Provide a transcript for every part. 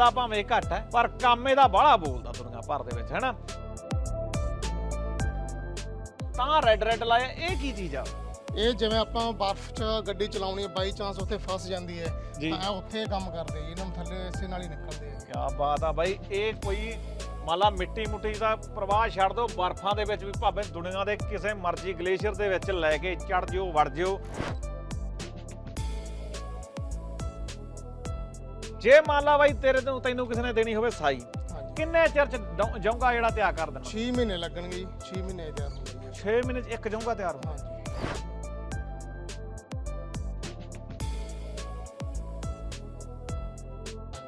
ਚੱਲਦਾ ਭਾਵੇਂ ਘੱਟ ਹੈ ਪਰ ਕੰਮ ਇਹਦਾ ਬਾਹਲਾ ਬੋਲਦਾ ਦੁਨੀਆ ਭਰ ਦੇ ਵਿੱਚ ਹੈਨਾ? ਤਾਂ ਰੈੱਡ ਰੈੱਡ ਲਾਇਆ ਇਹ ਕੀ ਚੀਜ਼ ਆ? ਇਹ ਜਿਵੇਂ ਆਪਾਂ ਬਰਫ਼ 'ਚ ਗੱਡੀ ਚਲਾਉਣੀ ਹੈ ਬਾਈ ਚਾਂਸ ਉੱਥੇ ਫਸ ਜਾਂਦੀ ਹੈ ਜੀ। ਤਾਂ ਇਹ ਉੱਥੇ ਕੰਮ ਕਰਦੇ ਜੀ ਇਹਨਾਂ ਨੂੰ ਥੱਲੇ ਇਸੇ ਨਾਲ ਹੀ ਨਿਕਲਦੇ ਆ। ਕੀ ਬਾਤ ਆ ਬਾਈ ਇਹ ਕੋਈ ਮਾਲਾ ਮਿੱਟੀ ਮੁੱਟੀ ਦਾ ਪ੍ਰਵਾਹ ਛੱਡ ਦਿਓ ਬਰਫਾਂ ਦੇ ਵਿੱਚ ਵੀ ਭਾਵੇਂ ਦੁਨੀਆ ਦੇ ਕਿਸੇ ਮਰਜ਼ੀ ਗਲੇਸ਼ੀਅਰ ਦੇ ਵਿੱਚ ਲੈ ਕੇ ਚੜ ਜਿਓ ਵੜ ਜਿਓ। ਜੇ ਮੰਨ ਲਾ ਬਾਈ ਤੇਰੇ ਤੋਂ ਤੈਨੂੰ ਕਿਸੇ ਨੇ ਦੇਣੀ ਹੋਵੇ ਸਾਈ ਹਾਂਜੀ। ਕਿੰਨੇ ਚਿਰ ਚ ਡੌ- ਜੌਂਗਾ ਜਿਹੜਾ ਤਿਆਰ ਕਰ ਦੇਣਾ? 6 ਮਹੀਨੇ ਲੱਗਣਗੇ ਜੀ 6 ਮਹੀਨੇ ਤਿਆਰ ਹੋ ਜਾਏਗੀ 6 ਮਹੀਨੇ ਚ ਇੱਕ ਜੌਂਗਾ ਤਿਆਰ ਹੁੰਦਾ ਹਾਂਜੀ।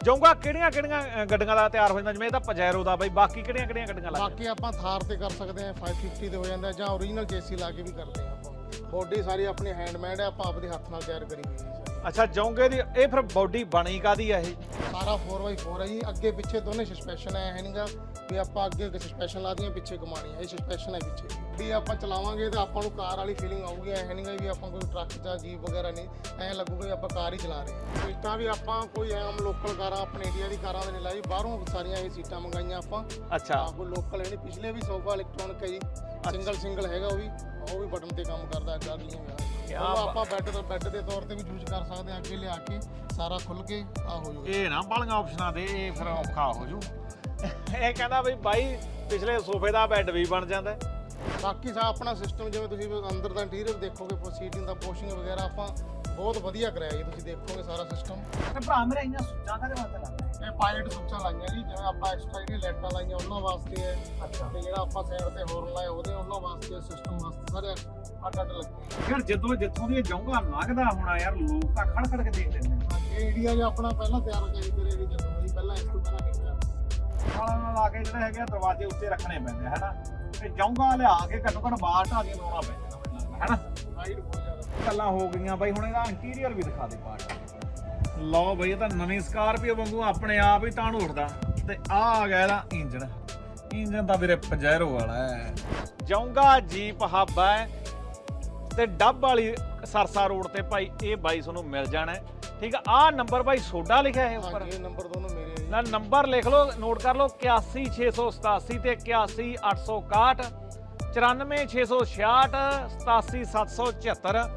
ਜੌਂਗਾ ਕਿਹੜੀਆਂ ਕਿਹੜੀਆਂ ਗੱਡੀਆਂ ਦਾ ਤਿਆਰ ਹੋ ਜਾਂਦਾ? ਜਿਵੇਂ ਇਹ ਤਾਂ ਪਜੈਰੋ ਦਾ ਬਾਈ ਬਾਕੀ ਕਿਹੜੀਆਂ ਕਿਹੜੀਆਂ ਗੱਡੀਆਂ ਲੱਗ ਬਾਕੀ ਆਪਾਂ ਥਾਰ ਤੇ ਕਰ ਸਕਦੇ ਆ 550 ਤੇ ਹੋ ਜਾਂਦਾ ਜਾਂ ਓਰੀਜਨਲ ਜੇਸੀ ਲਾ ਕੇ ਵੀ ਕਰਦੇ ਆ ਆਪਾਂ। ਬੋਡੀ ਸਾਰੀ ਆਪਣੀ ਹੈਂਡਮੇਡ ਹੈ ਆਪਾਂ ਆਪਦੇ ਹੱਥ ਨਾਲ ਤਿਆਰ ਕਰੀ ਹੋਈ ਹੈ ਜੀ ਸਾਰੀ। ਅੱਛਾ ਜੌਂਗੇ ਦੀ ਇਹ ਫਿਰ ਬਾਡੀ ਬਣੀ ਕਾਦੀ ਆ ਇਹ? ਸਾਰਾ 4x4 ਹੈ ਜੀ। ਅੱਗੇ ਪਿੱਛੇ ਦੋਨੇ ਸਸਪੈਸ਼ਨ ਹੈ ਹੈ ਨਹੀਂਗਾ ਵੀ ਆਪਾਂ ਅੱਗੇ ਸਸਪੈਸ਼ਨ ਲਾ ਦੀਆਂ ਪਿੱਛੇ ਕਮਾਣੀ ਹੈ ਇਹ ਸਸਪੈਸ਼ਨ ਹੈ ਪਿੱਛੇ। ਵੀ ਆਪਾਂ ਚਲਾਵਾਂਗੇ ਤਾਂ ਆਪਾਂ ਨੂੰ ਕਾਰ ਵਾਲੀ ਫੀਲਿੰਗ ਆਊਗੀ ਹੈ ਨਹੀਂਗਾ ਵੀ ਆਪਾਂ ਕੋਈ ਟਰੱਕ ਜਾਂ ਜੀਪ ਵਗੈਰਾ ਨਹੀਂ ਐਂ ਲੱਗੂਗਾ ਵੀ ਆਪਾਂ ਕਾਰ ਹੀ ਚਲਾ ਰਹੇ ਹਾਂ। ਸੀਟਾਂ ਵੀ ਆਪਾਂ ਕੋਈ ਆਮ ਲੋਕਲ ਕਾਰਾਂ ਆਪਣੇ ਇੰਡੀਆ ਦੀ ਕਾਰਾਂ ਦੇ ਨਹੀਂ ਲਾਈ ਬਾਹਰੋਂ ਸਾਰੀਆਂ ਇਹ ਸੀਟਾਂ ਮੰਗਾਈਆਂ ਆਪਾਂ। ਅੱਛਾ। ਕੋਈ ਲੋਕਲ ਨਹੀਂ ਪਿਛਲੇ ਵੀ ਸੋਫਾ ਇਲੈਕਟ੍ਰੋਨਿਕ ਹੈ ਜੀ। ਸਿੰਗਲ ਸਿੰਗਲ ਹੈਗਾ ਉਹ ਵੀ ਉਹ ਵੀ ਬਟਨ ਤੇ ਕੰਮ ਕਰਦਾ ਅੱਗੇ ਅਗਲੀਆਂ ਵੀ ਕਿਆ ਉਹ ਬਾ- ਆਪਾਂ ਬੈੱਡ ਤੇ ਬੈੱਡ ਦੇ ਤੌਰ ਤੇ ਵੀ ਯੂਜ਼ ਕਰ ਸਕਦੇ ਹਾਂ ਅੱਗੇ ਲਿਆ ਕੇ ਸਾਰਾ ਖੁੱਲ ਕੇ ਆ ਹੋ ਜਾਊਗਾ ਇਹ ਨਾ ਬਾਲੀਆਂ ਆਪਸ਼ਨਾਂ ਦੇ ਇਹ ਫਿਰ ਔਖਾ ਹੋ ਜੂ ਇਹ ਕਹਿੰਦਾ ਵੀ ਬਾਈ ਪਿਛਲੇ ਸੋਫੇ ਦਾ ਬੈੱਡ ਵੀ ਬਣ ਜਾਂਦਾ ਹੈ। ਬਾਕੀ ਸਾ ਆਪਣਾ ਸਿਸਟਮ ਜਿਵੇਂ ਤੁਸੀਂ ਅੰਦਰ ਦਾ ਇੰਟੀਰੀਅਰ ਦੇਖੋਗੇ ਸੀਟਿੰਗ ਦਾ ਪੋਸ਼ਿੰਗ ਵਗੈਰਾ ਆਪਾਂ ਬਹੁਤ ਵਧੀਆ ਕਰਾਇਆ ਜੀ ਤੁਸੀਂ ਦੇਖੋਗੇ ਸਾਰਾ ਸਿਸਟਮ ਤੇ ਭਰਾ ਮੇਰੇ ਇੰਨਾ ਸੁੱਚਾ ਕਾਦੇ ਵਾਸਤੇ ਲਾਉਂਦਾ ਇਹ ਪਾਇਲਟ ਸੁੱਚਾਂ ਲਾਈਆਂ ਜੀ ਜਿਵੇਂ ਆਪਾਂ ਐਕਸਟਰਾ ਜਿਹੜੀਆਂ ਲਾਈਟਾਂ ਲਾਈਆਂ ਉਹਨਾਂ ਵਾਸਤੇ ਹੈ। ਅੱਛਾ। ਤੇ ਜਿਹੜਾ ਆਪਾਂ ਸਾਈਡ ਤੇ ਹੋਰਨ ਲਾਏ ਉਹਦੇ ਉਹਨਾਂ ਵਾਸਤੇ ਸਿਸਟਮ ਵਾਸਤੇ। ਸਾਰੇ ਅੱਡ ਅੱਡ ਲੱਗੇ ਯਾਰ ਜਦੋਂ ਜਿੱਥੋਂ ਦੀ ਇਹ ਜੌਂਗਾ ਲੰਘਦਾ ਹੋਣਾ ਯਾਰ ਲੋਕ ਤਾਂ ਖੜ ਖੜ ਕੇ ਦੇਖਦੇ ਨੇ। ਇਹ ਏਰੀਆ ਜੋ ਆਪਣਾ ਪਹਿਲਾਂ ਤਿਆਰ ਕਰੀ ਕਰੇ ਵੀ ਜਦੋਂ ਜੀ ਪਹਿਲਾਂ ਇਸ ਤੋਂ ਪਹਿਲਾਂ ਨਹੀਂ ਖਾਲਾਂ ਨਾਲ ਲਾ ਕੇ ਜਿਹੜੇ ਹੈਗੇ ਆ ਦਰਵਾਜ਼ੇ ਉੱਤੇ ਰੱਖਣੇ ਪੈਂਦੇ ਆ, ਹਨਾ? ਤੇ ਜੌਂਗਾ ਲਿਆ ਕੇ ਘੱਟੋ ਘੱਟ ਬਾਹਰ ਢਾ ਕੇ ਲਾਉਣਾ ਪੈਂਦਾ ਮੈਨੂੰ ਲੱਗਦਾ, ਹਨਾ? ਗੱਲਾਂ ਹੋ ਗਈਆਂ ਬਾਈ ਹੁਣ ਇਹਦਾ ਇੰਟੀਰੀਅਰ ਵੀ ਦਿਖਾ ਦੇ ਪਾਰਟ। ਲਓ ਬਈ ਇਹ ਤਾਂ ਨਵੀਂ ਸਕਾਰਪੀਓ ਵਾਂਗੂ ਆਪਣੇ ਆਪ ਹੀ ਤਾਣ ਉੱਠਦਾ ਤੇ ਆ ਆ ਗਿਆ ਇਹਦਾ ਇੰਜਨ ਇੰਜਨ ਤਾਂ ਵੀਰੇ ਪਜੈਰੋ ਵਾਲਾ ਹੈ। ਜੌਂਗਾ ਜੀਪ ਹੱਬ ਹੈ। ਤੇ ਡੱਬ ਵਾਲੀ ਸਰਸਾ ਰੋਡ ਤੇ ਭਾਈ ਇਹ ਬਾਈ ਤੁਹਾਨੂੰ ਮਿਲ ਜਾਣਾ। ਠੀਕ ਆ ਆ ਨੰਬਰ ਭਾਈ ਸੋਡਾ ਲਿਖਿਆ ਹੈ ਉੱਪਰ। ਇਹ ਨੰਬਰ ਦੋਨੋਂ ਮੇਰੇ ਨਾ ਨੰਬਰ ਲਿਖ ਲਓ ਨੋਟ ਕਰ ਲਓ 81687 ਤੇ 81861 94666 87774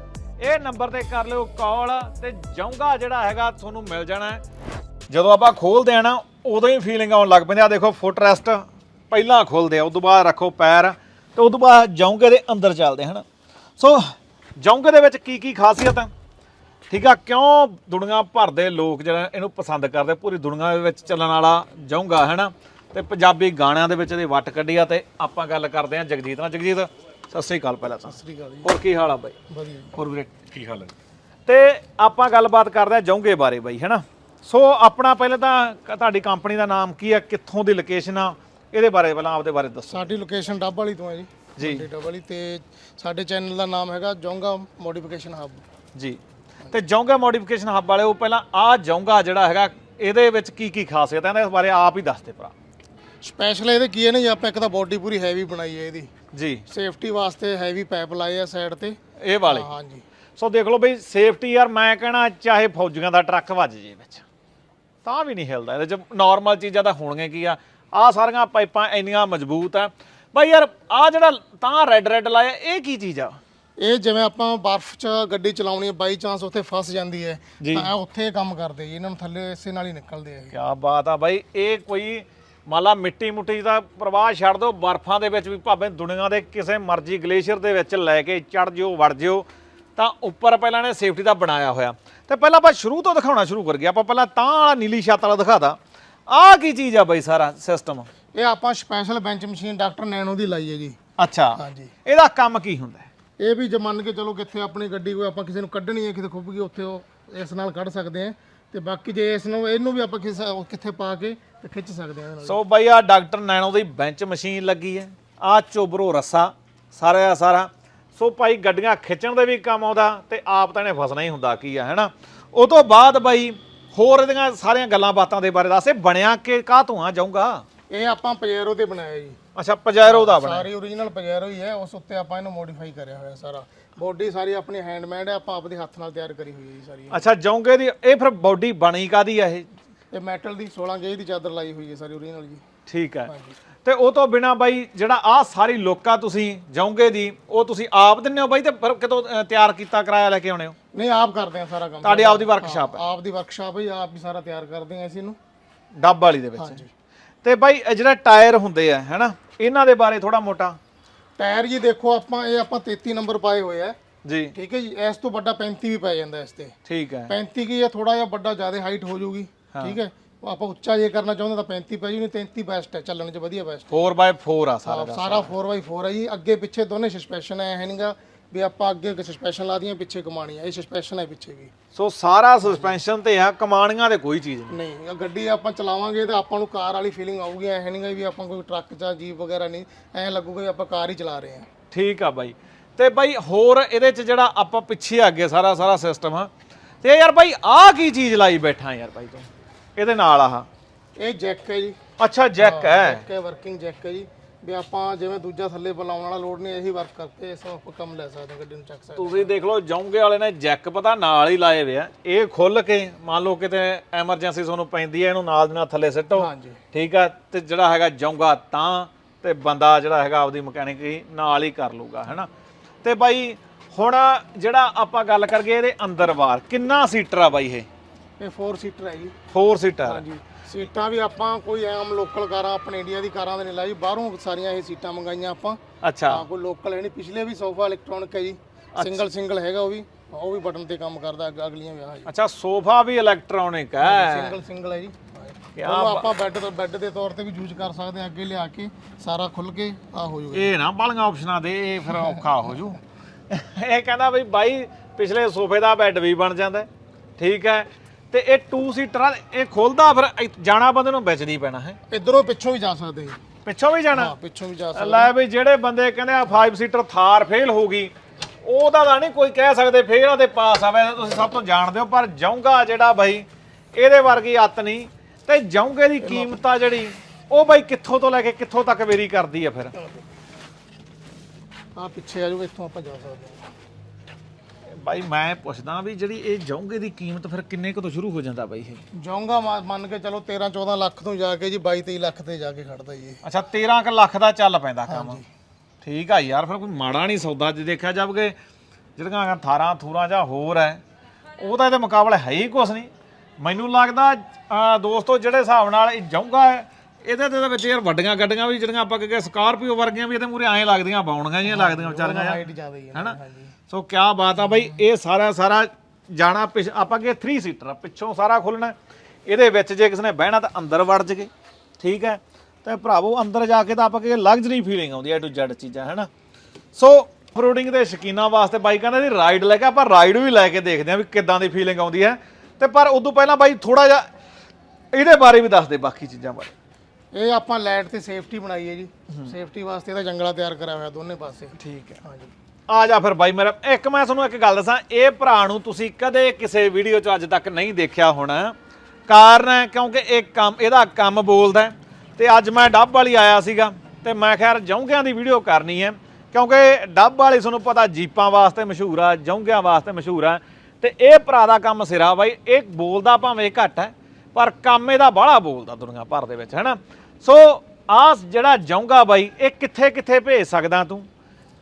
ਇਹ ਨੰਬਰ ਤੇ ਕਰ ਲਿਓ ਕਾਲ ਤੇ ਜੌਂਗਾ ਜਿਹੜਾ ਹੈਗਾ ਤੁਹਾਨੂੰ ਮਿਲ ਜਾਣਾ ਜਦੋਂ ਆਪਾਂ ਖੋਲਦੇ ਆ ਨਾ, ਉਦੋਂ ਹੀ ਫੀਲਿੰਗ ਆਉਣ ਲੱਗ ਪੈਂਦੀ ਆ। ਦੇਖੋ ਫੁੱਟ ਰੈਸਟ ਪਹਿਲਾਂ ਖੋਲਦੇ ਆ, ਉਦੋਂ ਬਾਅਦ ਰੱਖੋ ਪੈਰ ਤੇ ਉਦੋਂ ਬਾਅਦ ਜੌਂਗੇ ਦੇ ਅੰਦਰ ਚੱਲਦੇ ਹਨ? ਸੋ ਜੌਂਗੇ ਦੇ ਵਿੱਚ ਕੀ ਕੀ ਖਾਸੀਅਤ ਹੈ ਠੀਕ ਆ, ਕਿਉਂ ਦੁਨੀਆ ਭਰ ਦੇ ਲੋਕ ਜਿਹੜਾ ਇਹਨੂੰ ਪਸੰਦ ਕਰਦੇ? ਪੂਰੀ ਦੁਨੀਆ ਦੇ ਵਿੱਚ ਚੱਲਣ ਵਾਲਾ ਜਊਂਗਾ ਹੈ ਨਾ ਤੇ ਪੰਜਾਬੀ ਗਾਣਿਆਂ ਦੇ ਵਿੱਚ ਇਹਦੀ ਵੱਟ ਕੱਢੀ ਆ ਤੇ ਆਪਾਂ ਗੱਲ ਕਰਦੇ ਆ ਜਗਜੀਤ ਨਾਲ। ਜਗਜੀਤ ਸਤਿ ਸ੍ਰੀ ਅਕਾਲ ਪਹਿਲਾਂ ਤਾਂ। ਸਤਿ ਸ੍ਰੀ ਅਕਾਲ ਜੀ। ਹੋਰ ਕੀ ਹਾਲ ਆ ਬਾਈ? ਵਧੀਆ ਹੋਰ ਵੀਰੇ? ਕੀ ਹਾਲ ਹੈ? ਤੇ ਆਪਾਂ ਗੱਲਬਾਤ ਕਰਦੇ ਆ ਜਾਊਂਗੇ ਬਾਰੇ ਬਾਈ ਹੈਨਾ? ਸੋ ਆਪਣਾ ਪਹਿਲਾਂ ਤਾਂ ਤੁਹਾਡੀ ਕੰਪਨੀ ਦਾ ਨਾਮ ਕੀ ਆ? ਕਿੱਥੋਂ ਦੀ ਲੋਕੇਸ਼ਨ ਆ? ਇਹਦੇ ਬਾਰੇ ਪਹਿਲਾਂ ਆਪਦੇ ਬਾਰੇ ਦੱਸੋ। ਸਾਡੀ ਲੋਕੇਸ਼ਨ ਡੱਬ ਵਾਲੀ ਤੋਂ ਹੈ ਜੀ। ਜੀ। ਡੱਬ ਵਾਲੀ ਤੇ ਸਾਡੇ ਚੈਨਲ ਦਾ ਨਾਮ ਹੈਗਾ ਜੋਂਗਾ ਮੋਡੀਫਿਕੇਸ਼ਨ ਹੱਬ ਜੀ। ਤੇ ਜਾਊਂਗਾ ਮੋਡੀਫਿਕੇਸ਼ਨ ਹੱਬ ਵਾਲਿਓ ਪਹਿਲਾਂ ਆ ਜਾਊਂਗਾ ਜਿਹੜਾ ਹੈਗਾ ਇਹਦੇ ਵਿੱਚ ਕੀ ਕੀ ਖਾਸੀਅਤ ਹੈ ਇਹਦੇ ਬਾਰੇ ਆਪ ਹੀ ਦੱਸ ਦੇ ਭਰਾ। ਸਪੈਸ਼ਲ ਇਹਦੇ ਕੀ ਹੈ ਨਾ ਜੀ ਆਪਾਂ ਇੱਕ ਤਾਂ ਬੋਡੀ ਪੂਰੀ ਹੈਵੀ ਬਣਾਈ ਹੈ ਇਹਦੀ। ਜੀ। ਸੇਫਟੀ ਵਾਸਤੇ ਹੈਵੀ ਪਾਈਪ ਲਾਏ ਆ ਸਾਈਡ ਤੇ। ਇਹ ਵਾਲੇ? ਹਾਂਜੀ। ਸੋ ਦੇਖ ਲਓ ਬਈ ਸੇਫਟੀ ਯਾਰ ਮੈਂ ਕਹਿਣਾ ਚਾਹੇ ਫੌਜੀਆਂ ਦਾ ਟਰੱਕ ਵੱਜ ਜੇ ਵਿੱਚ ਤਾਂ ਵੀ ਨਹੀਂ ਹਿਲਦਾ। ਇਹਦੇ ਚ ਨਾਰਮਲ ਚੀਜ਼ਾਂ ਤਾਂ ਹੋਣਗੀਆਂ ਕੀ ਆ? ਆ ਸਾਰੀਆਂ ਪਾਈਪਾਂ ਇੰਨੀਆਂ ਮਜ਼ਬੂਤ ਆ। ਬਈ ਯਾਰ ਆ ਜਿਹੜਾ ਤਾਂ ਰੈੱਡ ਰੈੱਡ ਲਾਇਆ ਇਹ ਕੀ ਚੀਜ਼ ਆ? ਇਹ ਜਿਵੇਂ ਆਪਾਂ ਬਰਫ਼ 'ਚ ਗੱਡੀ ਚਲਾਉਣੀ ਹੈ ਬਾਈ ਚਾਂਸ ਉੱਥੇ ਫਸ ਜਾਂਦੀ ਹੈ। ਤਾਂ ਉੱਥੇ ਕੰਮ ਕਰਦੇ ਜੀ ਇਹਨਾਂ ਨੂੰ ਥੱਲੇ ਇਸੇ ਨਾਲ ਹੀ ਨਿਕਲਦੇ ਆ। ਕੀ ਬਾਤ ਆ ਬਾਈ ਇਹ ਕੋਈ ਮਾਲਾ ਮਿੱਟੀ ਮੁੱਟੀ ਦਾ ਪ੍ਰਵਾਹ ਛੱਡ ਦਿਓ ਬਰਫਾਂ ਦੇ ਵਿੱਚ ਵੀ ਭਾਵੇਂ ਦੁਨੀਆ ਦੇ ਕਿਸੇ ਮਰਜ਼ੀ ਗਲੇਸ਼ੀਅਰ ਦੇ ਵਿੱਚ ਲੈ ਕੇ ਚੜ ਜਿਓ ਵੜ ਜਿਓ ਤਾਂ ਉੱਪਰ ਪਹਿਲਾਂ ਨੇ ਸੇਫਟੀ ਦਾ ਬਣਾਇਆ ਹੋਇਆ। ਤੇ ਪਹਿਲਾਂ ਆਪਾਂ ਸ਼ੁਰੂ ਤੋਂ ਦਿਖਾਉਣਾ ਸ਼ੁਰੂ ਕਰ ਗਏ ਆਪਾਂ ਪਹਿਲਾਂ ਤਾਂ ਵਾਲਾ ਨੀਲੀ ਛੱਤ ਵਾਲਾ ਦਿਖਾਤਾ। ਆਹ ਕੀ ਚੀਜ਼ ਆ ਬਾਈ ਸਾਰਾ ਸਿਸਟਮ ਇਹ ਆਪਾਂ ਸਪੈਸ਼ਲ ਬੈਂਚ ਮਸ਼ੀਨ ਡਾਕਟਰ ਨੈਣੋ ਦੀ ਲਾਈ ਹੈ ਜੀ ਅੱਛਾ। ਹਾਂਜੀ। ਇਹਦਾ ਕੰਮ ਕੀ ਹੁੰਦਾ? ਇਹ ਵੀ ਜੇ ਮੰਨ ਕੇ ਚਲੋ ਕਿੱਥੇ ਆਪਣੀ ਗੱਡੀ ਕੋਈ ਆਪਾਂ ਕਿਸੇ ਨੂੰ ਕੱਢਣੀ ਹੈ ਕਿਤੇ ਖੁੱਭ ਗਈ ਉੱਥੇ ਉਹ ਇਸ ਨਾਲ ਕੱਢ ਸਕਦੇ ਆ ਤੇ ਬਾਕੀ ਜੇ ਇਸ ਨੂੰ ਇਹਨੂੰ ਵੀ ਆਪਾਂ ਕਿਸੇ ਕਿੱਥੇ ਪਾ ਕੇ ਤੇ ਖਿੱਚ ਸਕਦੇ ਆ ਇਹਦੇ ਨਾਲ ਸੋ ਬਾਈ ਆ ਡਾਕਟਰ ਨੈਣੋ ਦੀ ਬੈਂਚ ਮਸ਼ੀਨ ਲੱਗੀ ਹੈ। ਆ ਚੋਬਰੋ ਰੱਸਾ ਸਾਰਾ ਦਾ ਸਾਰਾ। ਸੋ ਭਾਈ ਗੱਡੀਆਂ ਖਿੱਚਣ ਦੇ ਵੀ ਕੰਮ ਆਉਂਦਾ ਤੇ ਆਪ ਤਾਂ ਇਹਨੇ ਫਸਣਾ ਹੀ ਹੁੰਦਾ ਕੀ ਆ ਹੈਨਾ ਉਹ ਤੋਂ ਬਾਅਦ ਬਾਈ ਹੋਰ ਇਹਦੀਆਂ ਸਾਰੀਆਂ ਗੱਲਾਂ ਬਾਤਾਂ ਦੇ ਬਾਰੇ ਦੱਸ। ਇਹ ਬਣਿਆ ਕਿ ਕਾਹ ਤੋਂ ਆ ਜਾਊਂਗਾ? ਇਹ ਆਪਾਂ ਪਜੇਰੋ ਤੇ ਬਣਾਇਆ ਜੀ। ਅੱਛਾ ਪਜੈਰੋ ਦਾ ਬਣਿਆ। ਸਾਰੀ ਓਰੀਜਨਲ ਪਜੇਰੋ ਹੀ ਹੈ ਉਸ ਉੱਤੇ ਆਪਾਂ ਇਹਨੂੰ ਮੋਡੀਫਾਈ ਕਰਿਆ ਹੋਇਆ ਸਾਰਾ। ਬੋਡੀ ਸਾਰੀ ਆਪਣੀ ਹੈਂਡਮੇਡ ਹੈ ਆਪਾਂ ਆਪਦੇ ਹੱਥ ਨਾਲ ਤਿਆਰ ਕਰੀ ਹੋਈ ਹੈ ਜੀ ਸਾਰੀ ਅੱਛਾ ਜਾਊਂਗੇ ਦੀ ਇਹ ਫਿਰ ਬਾਡੀ ਬਣੀ ਕਾਦੀ ਆ ਇਹ? ਤੇ ਮੈਟਲ ਦੀ 16 ਗੇਜ ਦੀ ਚਾਦਰ ਲਾਈ ਹੋਈ ਹੈ ਸਾਰੀ ਓਰੀਜਨਲ ਜੀ। ਠੀਕ ਹੈ। ਹਾਂਜੀ। ਤੇ ਉਹ ਤੋਂ ਬਿਨਾ ਬਾਈ ਜਿਹੜਾ ਆ ਸਾਰੀ ਲੋਕਾਂ ਤੁਸੀਂ ਜਾਉਂਗੇ ਦੀ ਉਹ ਤੁਸੀਂ ਆਪ ਦਿੰਦੇ ਹੋ ਬਾਈ ਤੇ ਫਿਰ ਕਿਤੋਂ ਅ, ਤਿਆਰ ਕੀਤਾ ਕਿਰਾਇਆ ਲੈ ਕੇ ਆਉਣੇ ਹੋ? ਨਹੀਂ ਆਪ ਕਰਦੇ ਆ ਸਾਰਾ ਕੰਮ। ਤੁਹਾਡੀ ਆਪਦੀ ਵਰਕਸ਼ਾਪ ਹੈ। ਆਪ ਦੀ ਵਰਕਸ਼ਾਪ ਹੈ ਜੀ, ਆਪ ਹੀ ਸਾਰਾ ਤਿਆਰ ਕਰਦੇ ਆ ਅਸੀਂ ਇਹਨੂੰ। ਡੱਬ ਵਾਲੀ ਦੇ ਵਿੱਚ। ਤੇ ਬਾਈ ਇਹ ਜਿਹੜਾ ਟਾਇਰ ਹੁੰਦੇ ਆ ਹੈਨਾ ਇਹਨਾਂ ਦੇ ਬਾਰੇ ਥੋੜਾ ਮੋਟਾ ਟਾਇਰ ਜੀ ਦੇਖੋ ਆਪਾਂ ਇਹ ਆਪਾਂ 33 ਨੰਬਰ ਪਾਏ ਹੋਏ ਆ। ਜੀ। ਠੀਕ ਹੈ ਜੀ ਇਸ ਤੋਂ ਵੱਡਾ 35 ਵੀ ਪੈ ਜਾਂਦਾ ਇਸ ਤੇ। ਠੀਕ ਹੈ। 35 ਕੀ ਹੈ ਥੋੜਾ ਜਿਹਾ ਵੱਡਾ ਜ਼ਿਆਦਾ ਹਾਈਟ ਹੋ ਜਾਊਗੀ। ਠੀਕ ਹੈ ਆਪਾਂ ਉੱਚਾ ਜੇ ਕਰਨਾ ਚਾਹੁੰਦੇ ਤਾਂ 35 ਪੈ ਜੂ ਨਹੀਂ 33 ਬੈਸਟ ਹੈ ਚੱਲਣ 'ਚ ਵਧੀਆ ਬੈਸਟ 4x4 ਆ ਸਾਰਾ ਸਾਰਾ 4x4 ਹੈ ਜੀ। ਅੱਗੇ ਪਿੱਛੇ ਦੋਨੇ ਸਸਪੈਸ਼ਨ ਹੈ ਇਹ ਨਹੀਂਗਾ ਵੀ ਆਪਾਂ ਅੱਗੇ ਸਸਪੈਸ਼ਨ ਲਾ ਦੀਆਂ ਪਿੱਛੇ ਕਮਾਣੀ ਹੈ ਇਹ ਸਸਪੈਸ਼ਨ ਹੈ ਪਿੱਛੇ ਵੀ ਸੋ ਸਾਰਾ ਸਸਪੈਂਸ਼ਨ ਤੇ ਆ ਕਮਾਣੀਆਂ ਦੇ ਕੋਈ ਚੀਜ਼ ਨਹੀਂ। ਨਹੀਂ ਇਹ ਗੱਡੀ ਆਪਾਂ ਚਲਾਵਾਂਗੇ ਤਾਂ ਆਪਾਂ ਨੂੰ ਕਾਰ ਵਾਲੀ ਫੀਲਿੰਗ ਆਊਗੀ ਐ ਨਹੀਂਗਾ ਵੀ ਆਪਾਂ ਕੋਈ ਟਰੱਕ ਜਾਂ ਜੀਪ ਵਗੈਰਾ ਨਹੀਂ ਐ ਲੱਗੂਗਾ ਵੀ ਆਪਾਂ ਕਾਰ ਹੀ ਚਲਾ ਰਹੇ ਹਾਂ। ਠੀਕ ਆ ਬਾਈ। ਤੇ ਬਾਈ ਹੋਰ ਇਹਦੇ ਚ ਜਿਹੜਾ ਆਪਾਂ ਪਿੱਛੇ ਅੱਗੇ ਸਾਰਾ ਸਾਰਾ ਸਿਸਟਮ ਆ। ਤੇ ਯਾਰ ਬਾਈ ਆਹ ਕੀ ਚੀਜ਼ ਲਾਈ ਬੈਠਾ ਯਾਰ ਬਾਈ ਤੂੰ? ਇਹਦੇ ਨਾਲ ਆਹ। ਇਹ ਜੈਕ ਹੈ ਜੀ। ਅੱਛਾ ਜੈਕ ਹੈ ਜੈਕ ਹੈ ਵਰਕਿੰਗ ਜੈਕ ਹੈ ਜੀ। ਵੀ ਆਪਾਂ ਜਿਵੇਂ ਦੂਜਾ ਥੱਲੇ ਬੁਲਾਉਣ ਵਾਲਾ ਲੋਡ ਨਹੀਂ ਇਹੀ ਵਰਕ ਕਰਕੇ ਇਸ ਨੂੰ ਆਪਾਂ ਕੰਮ ਲੈ ਸਕਦੇ ਹਾਂ ਗੱਡੀ ਨੂੰ ਚੱਕ ਸਕਦੇ ਤੁਸੀਂ ਦੇਖ ਲਓ ਜੌਂਗੇ ਵਾਲੇ ਨੇ ਜੈਕ ਪਤਾ ਨਾਲ ਹੀ ਲਾਏ ਵੇ ਆ। ਇਹ ਖੁੱਲ ਕੇ ਮੰਨ ਲਓ ਕਿਤੇ ਐਮਰਜੈਂਸੀ ਤੁਹਾਨੂੰ ਪੈਂਦੀ ਹੈ ਇਹਨੂੰ ਨਾਲ ਦੀ ਨਾਲ ਥੱਲੇ ਸਿੱਟੋ। ਹਾਂਜੀ। ਠੀਕ ਆ ਤੇ ਜਿਹੜਾ ਹੈਗਾ ਜੌਂਗਾ ਤਾਂ ਤੇ ਬੰਦਾ ਜਿਹੜਾ ਹੈਗਾ ਆਪਦੀ ਮਕੈਨਿਕ ਹੀ ਨਾਲ ਹੀ ਕਰ ਲੂਗਾ ਹੈਨਾ? ਤੇ ਬਾਈ ਹੁਣ ਜਿਹੜਾ ਆਪਾਂ ਗੱਲ ਕਰਗੇ ਇਹਦੇ ਅੰਦਰ ਬਾਹਰ ਕਿੰਨਾ ਸੀਟਰ ਆ ਬਾਈ ਇਹ? ਇਹ 4 ਸੀਟਰ ਹੈ ਜੀ। 4 ਸੀਟਰ ਹਾਂਜੀ। ਸੀਟਾਂ ਵੀ ਆਪਾਂ ਕੋਈ ਆਮ ਲੋਕਲ ਕਾਰਾਂ ਆਪਣੇ ਇੰਡੀਆ ਦੀ ਕਾਰਾਂ ਦੇ ਨਹੀਂ ਲਾਈ। ਬਾਹਰੋਂ ਸਾਰੀਆਂ ਇਹ ਸੀਟਾਂ ਮੰਗਾਈਆਂ ਆਪਾਂ। ਅੱਛਾ। ਹਾਂ ਕੋਈ ਲੋਕਲ ਹੈ ਨਹੀਂ। ਪਿਛਲੇ ਵੀ ਸੋਫਾ ਇਲੈਕਟ੍ਰੋਨਿਕ ਹੈ ਜੀ। ਸਿੰਗਲ ਸਿੰਗਲ ਹੈਗਾ ਉਹ ਵੀ। ਉਹ ਵੀ ਬਟਨ ਤੇ ਕੰਮ ਕਰਦਾ ਅੱਗ- ਅਗਲੀਆਂ ਵੀ ਆ ਜੀ। ਅੱਛਾ ਸੋਫਾ ਵੀ ਇਲੈਕਟ੍ਰੋਨਿਕ ਹੈ। ਸਿੰਗਲ ਸਿੰਗਲ ਹੈ ਜੀ। ਕਿਆ ਉਹਨੂੰ ਆਪਾਂ ਬੈੱਡ ਤੋਂ ਬੈੱਡ ਦੇ ਤੌਰ ਤੇ ਵੀ ਯੂਜ਼ ਕਰ ਸਕਦੇ ਹਾਂ। ਅੱਗੇ ਲਿਆ ਕੇ ਸਾਰਾ ਖੁੱਲ ਕੇ ਆ ਹੋ ਜਾਊਗਾ। ਇਹ ਨਾ ਬਾਲੀਆਂ ਆਪਸ਼ਨਾਂ ਦੇ ਇਹ ਫਿਰ ਔਖਾ ਹੋ ਜੂ ਇਹ ਕਹਿੰਦਾ ਬਈ ਬਾਈ ਪਿਛਲੇ ਸੋਫੇ ਦਾ ਬੈੱਡ ਵੀ ਬਣ ਜਾਂਦਾ ਹੈ। ਠੀਕ ਹੈ। ਤੇ ਇਹ 2 ਸੀਟਰ ਆ ਇਹ ਖੁੱਲਦਾ ਫਿਰ ਜਾਣਾ ਬੰਦੇ ਨੂੰ ਵਿੱਚ ਦੀ ਪੈਣਾ ਹੈ। ਇਧਰੋਂ ਪਿੱਛੋਂ ਵੀ ਜਾ ਸਕਦੇ ਪਿੱਛੋਂ ਵੀ ਜਾਣਾ? ਹਾਂ ਪਿੱਛੋਂ ਵੀ ਜਾ ਸਕਦੇ। ਲੈ ਬਈ ਜਿਹੜੇ ਬੰਦੇ ਕਹਿੰਦੇ ਆ 5 ਸੀਟਰ ਥਾਰ ਫੇਲ ਹੋ ਗਈ ਉਹਦਾ ਤਾਂ ਨਹੀਂ ਕੋਈ ਕਹਿ ਸਕਦੇ ਫੇਲ ਉਹਦੇ ਪਾਸ ਆਵੇ ਤੁਸੀਂ ਸਭ ਤੋਂ ਜਾਣਦੇ ਹੋ ਪਰ ਜਾਊਂਗਾ ਜਿਹੜਾ ਬਾਈ ਇਹਦੇ ਵਰਗੀ ਅੱਤ ਨਹੀਂ। ਤੇ ਜਾਊਂਗੇ ਦੀ ਕੀਮਤ ਆ ਜਿਹੜੀ ਉਹ ਬਾਈ ਕਿੱਥੋਂ ਤੋਂ ਲੈ ਕੇ ਕਿੱਥੋਂ ਤੱਕ ਵੇਰੀ ਕਰਦੀ ਆ ਫਿਰ? ਆ ਪਿੱਛੇ ਆ ਜਾਊਗਾ ਇੱਥੋਂ ਆਪਾਂ ਜਾ ਸਕਦੇ ਹਾਂ। ਬਾਈ ਮੈਂ ਪੁੱਛਦਾ ਵੀ ਜਿਹੜੀ ਇਹ ਜਾਊਂਗੇ ਦੀ ਕੀਮਤ ਫਿਰ ਕਿੰਨੇ ਕੁ ਤੋਂ ਸ਼ੁਰੂ ਹੋ ਜਾਂਦਾ ਬਾਈ ਇਹ? ਜਾਊਂਗਾ ਮੰਨ ਕੇ ਚਲੋ 13 14 ਲੱਖ ਤੋਂ ਜਾ ਕੇ ਜੀ 22 23 ਲੱਖ ਤੇ ਜਾ ਕੇ ਖੜਦਾ ਜੀ ਇਹ। ਅੱਛਾ 13 ਕੁ ਲੱਖ ਦਾ ਚੱਲ ਪੈਂਦਾ ਕੰਮ। ਠੀਕ ਆ ਯਾਰ ਫਿਰ ਕੋਈ ਮਾੜਾ ਨਹੀਂ ਸੌਦਾ ਜੇ ਦੇਖਿਆ ਜਾਵੇ ਜਿਹੜੀਆਂ ਥਾਰਾਂ ਥੂਰਾਂ ਜਾਂ ਹੋਰ ਹੈ ਉਹਦਾ ਇਹਦੇ ਮੁਕਾਬਲੇ ਹੈ ਹੀ ਕੁਛ ਨਹੀਂ। ਮੈਨੂੰ ਲੱਗਦਾ ਅਹ, ਦੋਸਤੋ ਜਿਹੜੇ ਹਿਸਾਬ ਨਾਲ ਇਹ ਜਾਊਗਾ ਹੈ, ਇਹਦੇ ਤੇ ਵਿੱਚ ਯਾਰ ਵੱਡੀਆਂ ਗੱਡੀਆਂ ਵੀ ਜਿਹੜੀਆਂ ਆਪਾਂ ਕਹੇ ਸਕਾਰਪੀਓ ਵਰਗੀਆਂ ਵੀ ਇਹਦੇ ਮੂਰੇ ਐਂ ਲੱਗਦੀਆਂ ਬਾਉਣੀਆਂ ਜਿਹੀਆਂ ਲੱਗਦੀਆਂ ਵਿਚਾਰੀਆਂ। ਹਾਈਟ ਜ਼ਿਆਦਾ ਹੀ ਹੈ ਹੈਨਾ? ਸੋ ਕਿਆ ਬਾਤ ਆ ਬਈ ਇਹ ਸਾਰਾ ਸਾਰਾ ਜਾਣਾ ਆਪਾਂ ਕਿ 3 ਸੀਟਰ ਪਿੱਛੋਂ ਸਾਰਾ ਖੁੱਲਣਾ। ਇਹਦੇ ਵਿੱਚ ਜੇ ਕਿਸੇ ਨੇ ਬਹਿਣਾ ਤਾਂ ਅੰਦਰ ਵੜ ਜਗੇ ਠੀਕ ਹੈ? ਤੇ ਭਰਾਵੋ ਅੰਦਰ ਜਾ ਕੇ ਤਾਂ ਆਪਾਂ ਕਿ ਲਗਜ਼ਰੀ ਫੀਲਿੰਗ ਆਉਂਦੀ ਹੈ ਟੂ ਜੈਡ ਚੀਜ਼ਾਂ ਹੈਨਾ? ਸੋ ਫਰੂਡਿੰਗ ਦੇ ਸ਼ਕੀਨਾਂ ਵਾਸਤੇ ਬਾਈ ਕਹਿੰਦਾ ਜੀ ਰਾਈਡ ਲੈ ਕੇ ਆਪਾਂ ਰਾਈਡ ਵੀ ਲੈ ਕੇ ਦੇਖਦੇ ਆ ਵੀ ਕਿੱਦਾਂ ਦੀ ਫੀਲਿੰਗ ਆਉਂਦੀ ਹੈ। ਤੇ ਪਰ ਉਦੋਂ ਪਹਿਲਾਂ ਬਾਈ ਥੋੜਾ ਜਿਹਾ ਇਹਦੇ ਬਾਰੇ ਵੀ ਦੱਸ ਦੇ ਬਾਕੀ ਚੀਜ਼ਾਂ ਬਾਰੇ। ਇਹ ਆਪਾਂ ਲਾਈਟ ਤੇ ਸੇਫਟੀ ਬਣਾਈ ਹੈ ਜੀ। ਸੇਫਟੀ ਵਾਸਤੇ ਇਹਦਾ ਜੰਗਲਾ ਤਿਆਰ ਕਰਿਆ ਹੋਇਆ ਦੋਨੇ ਪਾਸੇ। ਠੀਕ ਹੈ। ਹਾਂਜੀ। ਆ ਜਾ ਫਿਰ ਬਾਈ ਮੇਰਾ ਇੱਕ ਮੈਂ ਤੁਹਾਨੂੰ ਇੱਕ ਗੱਲ ਦੱਸਾਂ ਇਹ ਭਰਾ ਨੂੰ ਤੁਸੀਂ ਕਦੇ ਕਿਸੇ ਵੀਡੀਓ 'ਚ ਅੱਜ ਤੱਕ ਨਹੀਂ ਦੇਖਿਆ ਹੋਣਾ। ਕਾਰਨ ਹੈ ਕਿਉਂਕਿ ਇਹ ਕੰਮ ਇਹਦਾ ਕੰਮ ਬੋਲਦਾ। ਤੇ ਅੱਜ ਮੈਂ ਡੱਬ ਵਾਲੀ ਆਇਆ ਸੀਗਾ ਤੇ ਮੈਂ ਖੈਰ ਜੌਂਗਿਆਂ ਦੀ ਵੀਡੀਓ ਕਰਨੀ ਹੈ। ਕਿਉਂਕਿ ਡੱਬ ਵਾਲੀ ਤੁਹਾਨੂੰ ਪਤਾ ਜੀਪਾਂ ਵਾਸਤੇ ਮਸ਼ਹੂਰ ਆ ਜੌਂਗਿਆਂ ਵਾਸਤੇ ਮਸ਼ਹੂਰ ਆ। ਤੇ ਇਹ ਭਰਾ ਦਾ ਕੰਮ ਸਿਰਾ ਬਾਈ ਇਹ ਬੋਲਦਾ ਭਾਵੇਂ ਘੱਟ ਹੈ। ਪਰ ਕੰਮ ਇਹਦਾ ਬਾਹਲਾ ਬੋਲਦਾ ਦੁਨੀਆ ਭਰ ਦੇ ਵਿੱਚ ਹੈਨਾ? ਸੋ ਆ ਜਿਹੜਾ ਜੌਂਗਾ ਬਾਈ ਇਹ ਕਿੱਥੇ ਕਿੱਥੇ ਭੇਜ ਸਕਦਾ ਤੂੰ?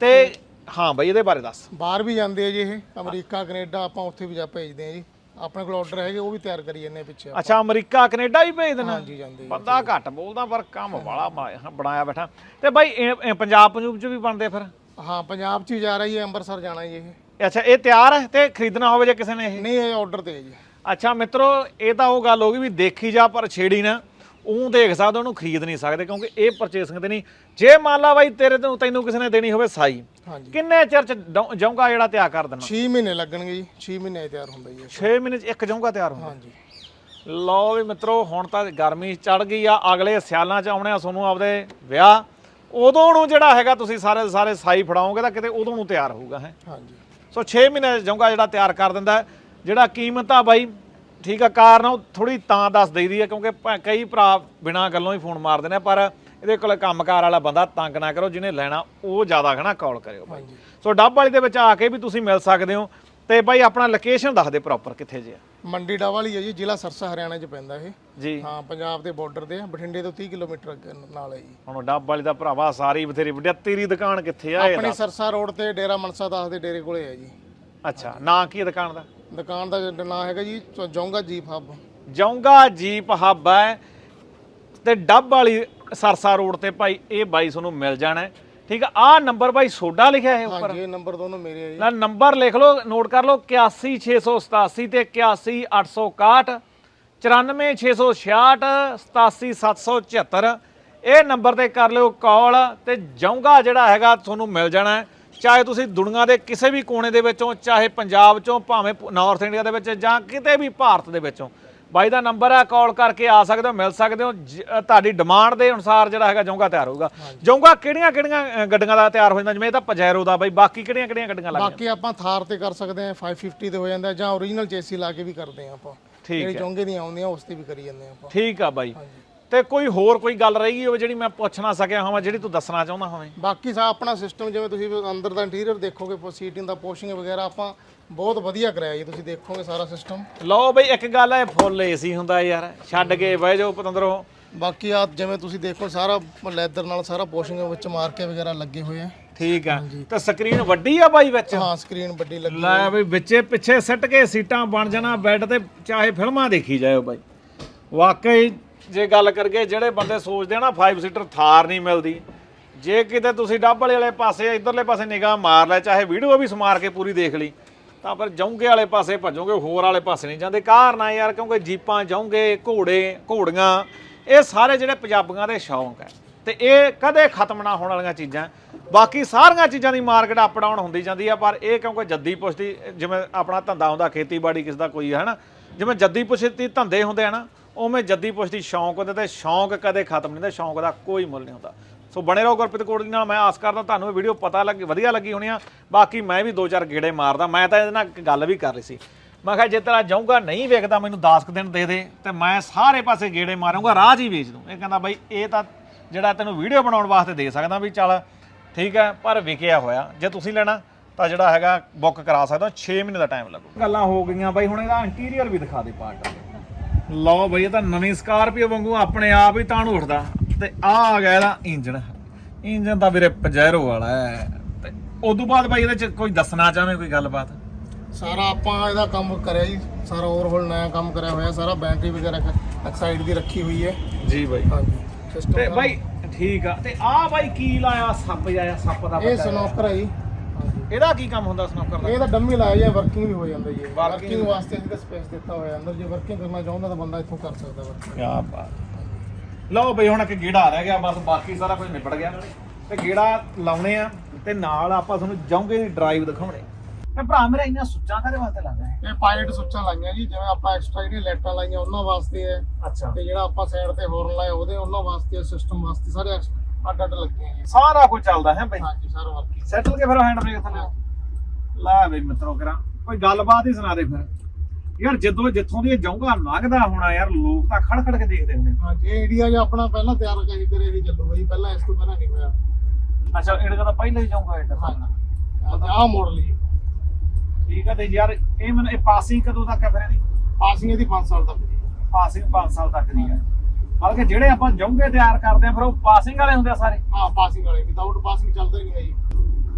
ਤੇ ਹਾਂ ਬਾਈ ਇਹਦੇ ਬਾਰੇ ਦੱਸ। ਬਾਹਰ ਵੀ ਜਾਂਦੇ ਆ ਜੀ ਇਹ ਅਮਰੀਕਾ ਕੈਨੇਡਾ ਆਪਾਂ ਉੱਥੇ ਵੀ ਜਾ ਭੇਜਦੇ ਆ ਜੀ। ਆਪਣੇ ਕੋਲ ਆਰਡਰ ਹੈਗੇ ਉਹ ਵੀ ਤਿਆਰ ਕਰੀ ਜਾਂਦੇ ਪਿੱਛੇ। ਅੱਛਾ ਅਮਰੀਕਾ ਕੈਨੇਡਾ ਹੀ ਭੇਜ ਦੇਣਾ? ਹਾਂਜੀ ਜਾਂਦੇ। ਬੰਦਾ ਘੱਟ ਬੋਲਦਾ ਪਰ ਕੰਮ ਬੜਾ ਬਣਾਇਆ ਬਣਾਇਆ ਬੈਠਾ। ਤੇ ਬਾਈ ਪੰਜਾਬ ਪੰਜੂਬ ਚ ਵੀ ਬਣਦੇ ਫਿਰ? ਹਾਂ ਪੰਜਾਬ 'ਚ ਵੀ ਜਾ ਰਹੀ ਹੈ ਅੰਮ੍ਰਿਤਸਰ ਜਾਣਾ ਜੀ ਇਹ। ਅੱਛਾ ਇਹ ਤਿਆਰ ਹੈ ਤੇ ਖਰੀਦਣਾ ਹੋਵੇ ਜੇ ਕਿਸੇ ਨੇ ਇਹ? ਨਹੀਂ ਇਹ ਆਰਡਰ ਤੇ ਹੈ ਜੀ। ਅੱਛਾ ਮਿੱਤਰੋ ਇਹ ਤਾਂ ਉਹ ਗੱਲ ਹੋ ਗਈ ਵੀ ਦੇਖੀ ਜਾ ਪਰ ਛੇੜੀ ਨਾ। ਉਹ ਦੇਖ ਸਕਦੇ ਉਹਨੂੰ ਖਰੀਦ ਨਹੀਂ ਸਕਦੇ ਕਿਉਂਕਿ ਇਹ ਪਰਚੇਸਿੰਗ ਤੇ ਨਹੀਂ। ਜੇ ਮੰਨ ਲਾ ਬਾਈ ਤੇਰੇ ਤੋਂ ਤੈਨੂੰ ਕਿਸੇ ਨੇ ਦੇਣੀ ਹੋਵੇ ਸਾਈ ਹਾਂਜੀ। ਕਿੰਨੇ ਚਿਰ ਚ ਡੌ- ਜਾਊਂਗਾ ਜਿਹੜਾ ਤਿਆਰ ਕਰ ਦੇਣਾ? 6 ਮਹੀਨੇ ਲੱਗਣਗੇ ਜੀ 6 ਮਹੀਨੇ 'ਚ ਤਿਆਰ ਹੁੰਦਾ ਜੀ ਇਹ। 6 ਮਹੀਨੇ ਚ ਇੱਕ ਜਾਊਂਗਾ ਤਿਆਰ ਹੁੰਦਾ? ਹਾਂਜੀ। ਲਓ ਵੀ ਮਿੱਤਰੋ ਹੁਣ ਤਾਂ ਗਰਮੀ ਚੜ ਗਈ ਆ ਅਗਲੇ ਸਿਆਲਾਂ ਚ ਆਉਣੇ ਆ ਤੁਹਾਨੂੰ ਆਪਦੇ ਵਿਆਹ। ਉਦੋਂ ਨੂੰ ਜਿਹੜਾ ਹੈਗਾ ਤੁਸੀਂ ਸਾਰੇ ਦੇ ਸਾਰੇ ਸਾਈ ਫੜਾਓਗੇ ਤਾਂ ਕਿਤੇ ਉਦੋਂ ਨੂੰ ਤਿਆਰ ਹੋਊਗਾ ਹੈ। ਹਾਂਜੀ। ਸੋ 6 ਮਹੀਨੇ ਚ ਜਾਊਂਗਾ ਜਿਹੜਾ ਤਿਆਰ ਕਰ ਦਿੰਦਾ। ਹੈ। ਜਿਹੜਾ ਕੀਮਤ ਆ ਬਾਈ ਠੀਕ ਆ ਕਾਰਨ ਉਹ ਥੋੜੀ ਤਾਂ ਦੱਸ ਦਈਦੀ ਹੈ ਕਿਉਂਕਿ ਕਈ ਭਰਾ ਬਿਨਾਂ ਗੱਲੋਂ ਹੀ ਫੋਨ ਮਾਰਦੇ ਨੇ ਪਰ ਇਹਦੇ ਕੋਲ ਕੰਮਕਾਰ ਵਾਲਾ ਬੰਦਾ ਤੰਗ ਨਾ ਕਰੋ ਜਿਹਨੇ ਲੈਣਾ ਉਹ ਜ਼ਿਆਦਾ ਹਨਾ ਕਾਲ ਕਰਿਓ ਬਾਈ। ਸੋ ਡੱਬ ਵਾਲੀ ਦੇ ਵਿੱਚ ਆ ਕੇ ਵੀ ਤੁਸੀਂ ਮਿਲ ਸਕਦੇ ਹੋ ਤੇ ਬਾਈ ਆਪਣਾ ਲੋਕੇਸ਼ਨ ਦੱਸ ਦੇ ਪ੍ਰੋਪਰ ਕਿੱਥੇ ਜੇ ਆ। ਮੰਡੀ ਡਾਵਾਲੀ ਹੈ ਜੀ ਜ਼ਿਲ੍ਹਾ ਸਰਸਾ ਹਰਿਆਣਾ 'ਚ ਪੈਂਦਾ ਇਹ। ਜੀ। ਹਾਂ ਪੰਜਾਬ ਦੇ ਬਾਰਡਰ ਤੇ ਆ ਬਠਿੰਡੇ ਤੋਂ 30 ਕਿਲੋਮੀਟਰ ਅੱਗੇ ਨਾਲ ਹੈ ਜੀ। ਹੁਣ ਡੱਬ ਵਾਲੀ ਦਾ ਭਰਾਵਾ ਸਾਰੀ ਬਥੇਰੀ ਵੱਡਿਆ ਤੇਰੀ ਦੁਕਾਨ ਕਿੱਥੇ ਆ ਇਹ ਆਪਣੀ ਸਰਸਾ ਰੋਡ ਤੇ ਡੇਰਾ ਮਨਸਾ ਦਾਸ ਦੇ ਡੇਰੇ ਕੋਲੇ ਹੈ ਜੀ। ਅੱਛਾ ਨਾਂ ਕੀ ਹੈ ਦੁਕਾਨ ਦਾ? ਦੁਕਾਨ ਦਾ ਨਾਮ ਹੈਗਾ ਜੀ Jonga jeep hub Jonga jeep hub ਹੈ ਤੇ ਡੱਬ ਵਾਲੀ ਸਰਸਾ ਰੋਡ ਤੇ ਭਾਈ ਇਹ ਬਾਈ ਤੁਹਾਨੂੰ ਮਿਲ ਜਾਣਾ। ਠੀਕ ਆ ਆਹ ਨੰਬਰ ਬਾਈ ਸੋਡਾ ਲਿਖਿਆ ਹੈ ਉੱਪਰ ਹਾਂਜੀ ਇਹ ਨੰਬਰ ਦੋਨੋਂ ਮੇਰੇ ਹੈ ਜੀ ਨਾ ਨੰਬਰ ਲਿਖ ਲਓ ਨੋਟ ਕਰ ਲਓ 81687 ਤੇ 81861 94666 87774 ਇਹ ਨੰਬਰ ਤੇ ਕਰ ਲਿਓ ਕਾਲ ਤੇ ਜੌਂਗਾ ਜਿਹੜਾ ਹੈਗਾ ਤੁਹਾਨੂੰ ਮਿਲ ਜਾਣਾ ਹੈ। ਚਾਹੇ ਤੁਸੀਂ ਦੁਨੀਆ ਦੇ ਕਿਸੇ ਵੀ ਕੋਨੇ ਦੇ ਵਿੱਚੋਂ ਚਾਹੇ ਪੰਜਾਬ ਚੋਂ ਭਾਵੇਂ ਨਾਰਥ ਇੰਡੀਆ ਦੇ ਵਿੱਚ ਜਾਂ ਕਿਤੇ ਵੀ ਭਾਰਤ ਦੇ ਵਿੱਚੋਂ। ਬਾਈ ਦਾ ਨੰਬਰ ਹੈ ਕਾਲ ਕਰਕੇ ਆ ਸਕਦੇ ਹੋ ਮਿਲ ਸਕਦੇ ਹੋ। ਤੁਹਾਡੀ ਡਿਮਾਂਡ ਦੇ ਅਨੁਸਾਰ ਜਿਹੜਾ ਹੈਗਾ ਜੌਂਗਾ ਤਿਆਰ ਹੋਊਗਾ। ਜੌਂਗਾ ਕਿਹੜੀਆਂ ਕਿਹੜੀਆਂ ਗੱਡੀਆਂ ਦਾ ਤਿਆਰ ਹੋ ਜਾਂਦਾ? ਜਿਵੇਂ ਇਹ ਤਾਂ ਪਜੈਰੋ ਦਾ ਬਾਈ ਬਾਕੀ ਕਿਹੜੀਆਂ ਕਿਹੜੀਆਂ ਗੱਡੀਆਂ ਲੱਗ ਬਾਕੀ ਆਪਾਂ ਥਾਰ ਤੇ ਕਰ ਸਕਦੇ ਆ 550 ਤੇ ਹੋ ਜਾਂਦਾ ਜਾਂ ਓਰੀਜਨਲ ਚੇਸੀ ਲਾ ਕੇ ਵੀ ਕਰਦੇ ਆ ਆਪਾਂ। ਠੀਕ ਜਿਹੜੀ ਜੌਂਗੇ ਦੀਆਂ ਆਉਂਦੀਆਂ ਉਸ ਤੇ ਵੀ ਕਰੀ ਜਾਂਦੇ ਆ ਆਪਾਂ। ਠੀਕ ਆ ਬਾਈ। ਤੇ ਕੋਈ ਹੋਰ ਕੋਈ ਗੱਲ ਰਹੀ ਗਈ ਹੋਵੇ ਜਿਹੜੀ ਮੈਂ ਪੁੱਛ ਨਾ ਸਕਿਆ ਹੋਵਾਂ ਜਿਹੜੀ ਤੂੰ ਦੱਸਣਾ ਚਾਹੁੰਦਾ ਹੋਵੇਂ? ਬਾਕੀ ਸਾ ਆਪਣਾ ਸਿਸਟਮ ਜਿਵੇਂ ਤੁਸੀਂ ਅੰਦਰ ਦਾ ਇੰਟੀਰੀਅਰ ਦੇਖੋਗੇ ਸੀਟਿੰਗ ਦਾ ਪੋਸ਼ਿੰਗ ਵਗੈਰਾ ਆਪਾਂ ਬਹੁਤ ਵਧੀਆ ਕਰਾਇਆ ਜੀ ਤੁਸੀਂ ਦੇਖੋਗੇ ਸਾਰਾ ਸਿਸਟਮ ਲਓ ਬਈ ਇੱਕ ਗੱਲ ਹੈ ਫੁੱਲ ਏਸੀ ਹੁੰਦਾ ਯਾਰ ਛੱਡ ਕੇ ਬਹਿ ਜਾਓ ਪਤੰਦਰੋਂ। ਬਾਕੀ ਆ ਜਿਵੇਂ ਤੁਸੀਂ ਦੇਖੋ ਸਾਰਾ ਲੈਦਰ ਨਾਲ ਸਾਰਾ ਪੋਸ਼ਿੰਗ ਵਿੱਚ ਮਾਰਕੇ ਵਗੈਰਾ ਲੱਗੇ ਹੋਏ ਆ। ਠੀਕ ਆ। ਤੇ ਸਕਰੀਨ ਵੱਡੀ ਆ ਬਾਈ ਵਿੱਚ? ਹਾਂ ਸਕਰੀਨ ਵੱਡੀ ਲੱਗੀ ਲੈ ਬਈ ਵਿੱਚੇ ਪਿੱਛੇ ਸਿੱਟ ਕੇ ਸੀਟਾਂ ਬਣ ਜਾਣਾ ਬੈੱਡ ਤੇ ਚਾਹੇ ਫਿਲਮਾਂ ਦੇਖੀ ਜਾਇਓ ਬਾਈ। ਵਾਕਈ ਜੇ ਗੱਲ ਕਰਗੇ ਜਿਹੜੇ ਬੰਦੇ ਸੋਚਦੇ ਆ ਨਾ 5 ਸੀਟਰ ਥਾਰ ਨਹੀਂ ਮਿਲਦੀ। ਜੇ ਕਿਤੇ ਤੁਸੀਂ ਡੱਬ ਵਾਲੇ ਵਾਲੇ ਪਾਸੇ, ਇਧਰਲੇ ਪਾਸੇ ਨਿਗਾਹ ਮਾਰ ਲੈ, ਚਾਹੇ ਵੀਡੀਓ ਵੀ ਸਮਾਰ ਕੇ ਪੂਰੀ ਦੇਖ ਲਈ, ਤਾਂ ਫਿਰ ਜੌਂਗੇ ਵਾਲੇ ਪਾਸੇ ਭੱਜੋਗੇ, ਹੋਰ ਵਾਲੇ ਪਾਸੇ ਨਹੀਂ ਜਾਂਦੇ। ਕਾਰਨ ਆ ਯਾਰ, ਕਿਉਂਕਿ ਜੀਪਾਂ ਜੌਂਗੇ, ਘੋੜੇ, ਘੋੜੀਆਂ, ਇਹ ਸਾਰੇ ਜਿਹੜੇ ਪੰਜਾਬੀਆਂ ਦੇ ਸ਼ੌਂਕ ਹੈ ਤੇ ਇਹ ਕਦੇ ਖਤਮ ਨਾ ਹੋਣ ਵਾਲੀਆਂ ਚੀਜ਼ਾਂ। ਬਾਕੀ ਸਾਰੀਆਂ ਚੀਜ਼ਾਂ ਦੀ ਮਾਰਕੀਟ ਅਪ ਡਾਊਨ ਹੁੰਦੀ ਜਾਂਦੀ ਆ, ਪਰ ਇਹ ਕਿਉਂਕਿ ਜੱਦੀ ਪੁਸ਼ਤੀ, ਜਿਵੇਂ ਆਪਣਾ ਧੰਦਾ ਹੁੰਦਾ, ਖੇਤੀਬਾੜੀ ਕਿਸ ਦਾ ਕੋਈ ਹੈ ਨਾ ਜਿਵੇਂ ਜੱਦੀ ਪੁਸ਼ਤੀ ਧੰਦੇ ਹੁੰਦੇ ਆ ਨਾ ਉਵੇਂ ਜੱਦੀ ਪੁਸ਼ਤੀ ਸ਼ੌਂਕ ਹੁੰਦੇ ਤੇ ਸ਼ੌਂਕ ਕਦੇ ਖਤਮ ਨਹੀਂ ਹੁੰਦਾ, ਸ਼ੌਂਕ ਦਾ ਕੋਈ ਮੁੱਲ ਨਹੀਂ ਹੁੰਦਾ। ਸੋ ਬਣੇ ਰਹੋ ਗੁਰਪ੍ਰੀਤ ਕੋੜੀ ਨਾਲ, ਮੈਂ ਆਸ ਕਰਦਾ ਤੁਹਾਨੂੰ ਇਹ ਵੀਡੀਓ ਪਤਾ ਲੱਗੀ, ਵਧੀਆ ਲੱਗੀ ਹੋਣੀ ਆ। ਬਾਕੀ ਮੈਂ ਵੀ ਦੋ ਚਾਰ ਗੇੜੇ ਮਾਰਦਾ, ਮੈਂ ਤਾਂ ਇਹਦੇ ਨਾਲ ਗੱਲ ਵੀ ਕਰ ਰਹੀ ਸੀ। ਮੈਂ ਕਿਹਾ, ਜੇ ਤੇਰਾ ਜਾਊਂਗਾ, ਨਹੀਂ ਵੇਖਦਾ, ਮੈਨੂੰ 10 ਕੁ ਦਿਨ ਦੇ ਦੇ, ਤੇ ਮੈਂ ਸਾਰੇ ਪਾਸੇ ਗੇੜੇ ਮਾਰੂੰਗਾ, ਰਾਹ 'ਚ ਹੀ ਵੇਚ ਦੂੰ। ਇਹ ਕਹਿੰਦਾ, ਬਾਈ, ਇਹ ਤਾਂ ਜਿਹੜਾ ਤੈਨੂੰ ਵੀਡੀਓ ਬਣਾਉਣ ਵਾਸਤੇ ਦੇ ਸਕਦਾ, ਵੀ ਚੱਲ ਠੀਕ ਹੈ, ਪਰ ਵਿਕਿਆ ਹੋਇਆ। ਜੇ ਤੁਸੀਂ ਲੈਣਾ, ਤਾਂ ਜਿਹੜਾ ਹੈਗਾ, ਬੁੱਕ ਕਰਾ ਸਕਦਾ 6 ਮਹੀਨੇ ਦਾ ਟਾਈਮ ਲੱਗੂ। ਗੱਲਾਂ ਹੋ ਗਈਆਂ, ਬਾਈ, ਹੁਣ ਇਹਦਾ ਇੰਟੀਰੀਅਰ ਵੀ ਦਿਖਾ ਦੇ ਪਾਰਟ ਲਓ ਬਈ ਇਹ ਤਾਂ ਨਵੀਂ ਸਕਾਰਪੀਓ ਵਾਂਗੂ ਆਪਣੇ ਆਪ ਹੀ ਤਾਣ ਉੱਠਦਾ। ਤੇ ਆ ਆ ਗਿਆ ਇਹਦਾ ਇੰਜਨ ਇੰਜਨ ਤਾਂ ਵੀਰੇ ਪਜੈਰੋ ਵਾਲਾ ਹੈ। ਤੇ ਉਦੋਂ ਬਾਅਦ ਬਾਈ ਇਹਦੇ ਚ ਕੋਈ ਦੱਸਣਾ ਚਾਹਵੇਂ ਕੋਈ ਗੱਲਬਾਤ? ਸਾਰਾ ਆਪਾਂ ਇਹਦਾ ਕੰਮ ਕਰਿਆ ਜੀ। ਸਾਰਾ ਓਵਰਹੋਲ ਨਵਾਂ ਕੰਮ ਕਰਿਆ ਹੋਇਆ। ਸਾਰਾ ਬੈਟਰੀ ਵਗੈਰਾ ਇੱਕ ਸਾਈਡ ਦੀ ਰੱਖੀ ਹੋਈ ਹੈ। ਜੀ ਬਾਈ। ਹਾਂਜੀ। ਤੇ ਬਾਈ ਠੀਕ ਆ। ਤੇ ਆ ਬਾਈ ਕੀ ਲਾਇਆ? ਸੱਪ ਜਾਇਆ ਸੱਪ ਦਾ ਇਹ ਸਨੋਕਰ ਹੈ ਜੀ। ਇਹਦਾ ਕੀ ਕੰਮ ਹੁੰਦਾ ਸਨੋਕਰ ਦਾ? ਇਹ ਤਾਂ ਡੰਮੀ ਲਾਇਆ ਜਾਂ ਵਰਕਿੰਗ ਵੀ ਹੋ ਜਾਂਦਾ ਜੀ। ਵਰਕਿੰਗ ਵਾਸਤੇ ਤਾਂ ਸਪੇਸ ਦਿੱਤਾ ਹੋਇਆ ਅੰਦਰ ਜੇ ਵਰਕਿੰਗ ਕਰਨਾ ਚਾਹੁੰਦਾ ਤਾਂ ਬੰਦਾ ਇੱਥੋਂ ਕਰ ਸਕਦਾ ਵਰਕਿੰਗ ਕੀ ਬਾਤ। ਲਓ ਬਈ ਹੁਣ ਇੱਕ ਗੇੜਾ ਰਹਿ ਗਿਆ ਬਸ ਬਾਕੀ ਸਾਰਾ ਕੁਝ ਨਿਬੜ ਗਿਆ। ਤੇ ਗੇੜਾ ਲਾਉਣੇ ਆ ਤੇ ਨਾਲ ਆਪਾਂ ਤੁਹਾਨੂੰ ਜਾਉਂਗੇ ਦੀ ਡਰਾਈਵ ਦਿਖਾਉਣੇ। ਤੇ ਭਰਾ ਮੇਰਾ ਇੰਨਾ ਸੁੱਚਾ ਕਰੇ ਵਾਸਤੇ ਲੱਗਦਾ ਹੈ ਇਹ ਪਾਇਲਟ ਸੁੱਚਾਂ ਲਾਈਆਂ ਜੀ ਜਿਵੇਂ ਆਪਾਂ ਐਕਸਟਰਾ ਜਿਹੜੀਆਂ ਲਾਈਟਾਂ ਲਾਈਆਂ ਉਹਨਾਂ ਵਾਸਤੇ ਹੈ। ਅੱਛਾ। ਤੇ ਜਿਹੜਾ ਆਪਾਂ ਸਾਈਡ ਤੇ ਹੋਰਨ ਲਾਇਆ ਉਹਦੇ ਉਹਨਾਂ ਵਾਸਤੇ ਸਿਸਟਮ ਵਾਸਤੇ ਸਾਰੇ ਅੱਡ ਅੱਡ ਲੱਗੇ ਆ। ਜੀ ਸਾਰਾ ਕੁਝ ਚੱਲਦਾ ਹੈ ਬਈ। ਹਾਂਜੀ ਸਾਰਾ ਵਰਕਿੰਗ ਸੈਟਲ ਕੇ ਫਿਰ ਹੈਂਡ ਬ੍ਰੇਕ ਥੱਲੇ। ਲੈ ਬਈ ਮਿੱਤਰੋ ਕਰਾਂ। ਕੋਈ ਗੱਲਬਾਤ ਹੀ ਸੁਣਾ ਦੇ ਫਿਰ। ਯਾਰ ਜਦੋਂ ਜਿੱਥੋਂ ਦੀ ਇਹ ਜਾਊਗਾ ਲੰਘਦਾ ਹੋਣਾ ਯਾਰ ਲੋਕ ਤਾਂ ਖੜ ਖੜ ਕੇ ਦੇਖਦੇ ਹੁੰਦੇ ਹਾਂਜੀ ਇਹ ਏਰੀਆ ਜਿਹਾ ਆਪਣਾ ਪਹਿਲਾਂ ਤਿਆਰ ਕਰੀ ਕਰੇ ਹੀ ਚੱਲੂਗਾ ਜੀ ਪਹਿਲਾਂ ਇਸ ਤੋਂ ਪਹਿਲਾਂ ਨਹੀਂ ਹੋਇਆ। ਅੱਛਾ ਇਹਦਾ ਤਾਂ ਪਹਿਲਾਂ ਹੀ ਜਾਊਗਾ ਇਹ ਹਾਂਜੀ ਆਹ ਮਾਡਲ ਜੀ ਠੀਕ ਹੈ ਤੇ ਯਾਰ ਇਹ ਮੈਨੂੰ ਇਹ ਪਾਸਿੰਗ ਕਦੋਂ ਤੱਕ ਹੈ ਫਿਰ ਇਹਦੀ? ਪਾਸਿੰਗ ਇਹਦੀ 5 ਸਾਲ ਤੱਕ ਜੀ ਪਾਸਿੰਗ 5 ਸਾਲ ਤੱਕ ਦੀ ਹੈ ਬਲਕਿ ਜਿਹੜੇ ਆਪਾਂ ਜਾਊਂਗੇ ਤਿਆਰ ਕਰਦੇ ਆ ਫਿਰ ਉਹ ਪਾਸਿੰਗ ਵਾਲੇ ਹੁੰਦੇ ਆ ਸਾਰੇ। ਹਾਂ ਪਾਸਿੰਗ ਵਾਲੇ ਵਿਦਆਊਟ ਪਾਸਿੰਗ ਚੱਲਦਾ ਹੀ ਨਹੀਂ ਹੈ ਜੀ।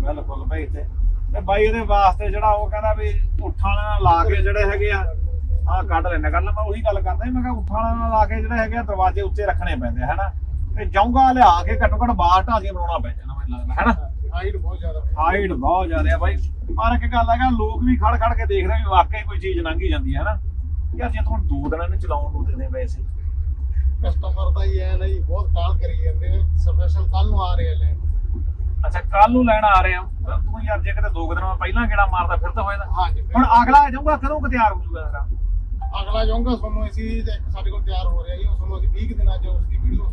ਬਿਲਕੁਲ ਬਈ ਤੇ ਤੇ ਬਾਈ ਇਹਦੇ ਵਾਸਤੇ ਜਿਹੜਾ ਉਹ ਕਹਿੰਦਾ ਵੀ ਉਠਾਂ ਨਾਲ ਲਾ ਕੇ ਜਿਹੜੇ ਹੈਗੇ ਆ ਆਹ ਕੱਢ ਲੈਣਾ ਕੱਢ ਲੈ ਮੈਂ ਉਹੀ ਗੱਲ ਕਰਦਾ ਸੀ, ਮੈਂ ਕਿਹਾ ਉਠਾਂ ਨਾਲ ਲਾ ਕੇ ਜਿਹੜੇ ਹੈਗੇ ਆ ਦਰਵਾਜ਼ੇ ਉੱਚੇ ਰੱਖਣੇ ਪੈਂਦੇ ਆ ਹੈਨਾ? ਤੇ ਜਾਊਂਗਾ ਲਿਆ ਕੇ ਘੱਟੋ ਘੱਟ ਬਾਹਰ ਢਾਲੀਆਂ ਬਣਾਉਣਾ ਪੈ ਜਾਣਾ ਮੈਨੂੰ ਲੱਗਦਾ ਹੈਨਾ? ਹਾਈਟ ਬਹੁਤ ਜ਼ਿਆਦਾ। ਹੈ ਹਾਈਟ ਬਹੁਤ ਜ਼ਿਆਦਾ ਆ ਬਾਈ। ਪਰ ਇੱਕ ਗੱਲ ਹੈਗਾ ਲੋਕ ਵੀ ਖੜ ਖੜ ਕੇ ਦੇਖਦੇ ਆ ਵੀ ਵਾਕਈ ਕੋਈ ਚੀਜ਼ ਲੰਘੀ ਜਾਂਦੀ ਹੈ ਹੈਨਾ? ਯਾਰ ਜੇ ਤੁਹਾਨੂੰ ਦੋ ਦਿਨਾਂ ਨੂੰ ਚਲਾਉਣ ਨੂੰ ਦੇਣੇ ਵੈਸੇ ਕਸਟਮਰ ਦਾ ਹੀ ਹੈ ਨਹੀਂ ਬਹੁਤ ਕਾਲ ਕਰੀ ਜਾਂਦੇ ਨੇ। ਸਪੈਸ਼ਲ ਕੱਲ ਨੂੰ ਆ ਰਹੇ ਲੈ ਅੱਛਾ ਕੱਲ ਨੂੰ ਲੈਣ ਆ ਰਹੇ ਆ ਤਾਂ ਯਾਰ ਜੇ ਕਿਤੇ ਦੋ ਦਿਨਾਂ ਪਹਿਲਾਂ ਕਿਹੜਾ ਮਾਰਦਾ ਫਿਰ ਤਾਂ। ਹੋਏਦਾ ਹਾਂਜੀ ਹੁਣ ਅਗਲਾ ਜਾਊਗਾ ਕਦੋਂ ਕੁ ਤਿਆਰ ਹੋ ਇਹਦਾ ਅਗਲਾ ਜਾਊਂਗਾ ਤੁਹਾਨੂੰ ਅਸੀਂ ਸਾਡੇ ਕੋਲ ਤਿਆਰ ਹੋ ਰਿਹਾ ਜੀ ਤੁਹਾਨੂੰ ਅਸੀਂ 20 ਕੁ ਦਿਨਾਂ ਚ ਉਸ ਦੀ ਵੀਡੀਓ